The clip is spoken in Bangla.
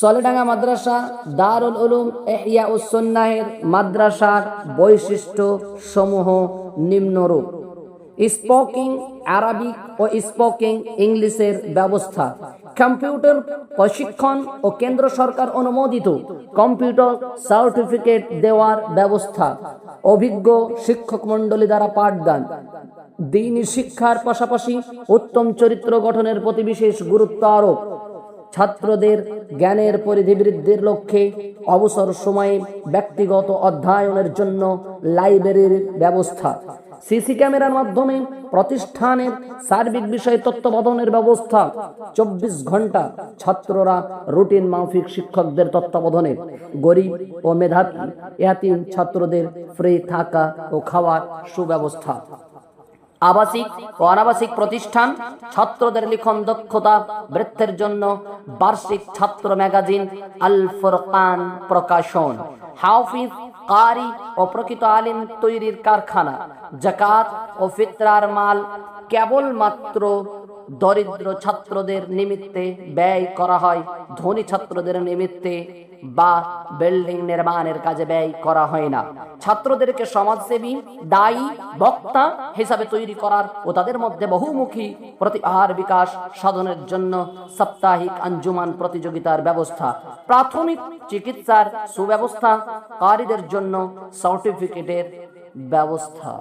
সলেডাঙ্গা মাদ্রাসা, দারুল উলুম এহিয়া উসন্নাহের মাদ্রাসার বৈশিষ্ট্য সমূহ নিম্নরূপ। স্পোকিং আরবিক ও স্পোকিং ইংলিশের ব্যবস্থা। কম্পিউটার প্রশিক্ষণ ও কেন্দ্র সরকার অনুমোদিত কম্পিউটার সার্টিফিকেট দেওয়ার ব্যবস্থা। অভিজ্ঞ শিক্ষক মণ্ডলী দ্বারা পাঠদান। দিনী শিক্ষার পাশাপাশি উত্তম চরিত্র গঠনের প্রতি বিশেষ গুরুত্ব আরোপ। ছাত্রদের জ্ঞানের পরিধি বৃদ্ধির লক্ষ্যে অবসর সময়ে ব্যক্তিগত অধ্যয়নের জন্য লাইব্রেরির ব্যবস্থা। সিসি ক্যামেরার মাধ্যমে প্রতিষ্ঠানের সার্বিক বিষয়ে তত্ত্বাবধানের ব্যবস্থা। চব্বিশ ঘণ্টা ছাত্ররা রুটিন মাফিক শিক্ষকদের তত্ত্বাবধানে গরিব ও মেধাবী। এতিম ছাত্রদের ফ্রি থাকা ও খাওয়ার সুব্যবস্থা। আবাসিক ও অনাবাসিক প্রতিষ্ঠান, ছাত্রদের লিখন দক্ষতা, বৃত্তের জন্য বার্ষিক ছাত্র ম্যাগাজিন আল ফোরকান প্রকাশন। হাফিজ, কারি ও প্রকৃত আলিম তৈরির কারখানা। জাকাত ও ফিতরার মাল কেবলমাত্র দরিদ্র ছাত্রদের নিমিত্তে ব্যয় করা হয়, ধনী ছাত্রদের নিমিত্তে বা বিল্ডিং নির্মাণের কাজে ব্যয় করা হয় না। ছাত্রদেরকে সমাজসেবী, দায়ী, বক্তা হিসাবে তৈরি করার ও তাদের মধ্যে বহুমুখী প্রতিভার বিকাশ সাধনের জন্য সাপ্তাহিক আঞ্জুমান প্রতিযোগিতার ব্যবস্থা, প্রাথমিক চিকিৎসার সুব্যবস্থা কারীদের জন্য সার্টিফিকেটের ব্যবস্থা।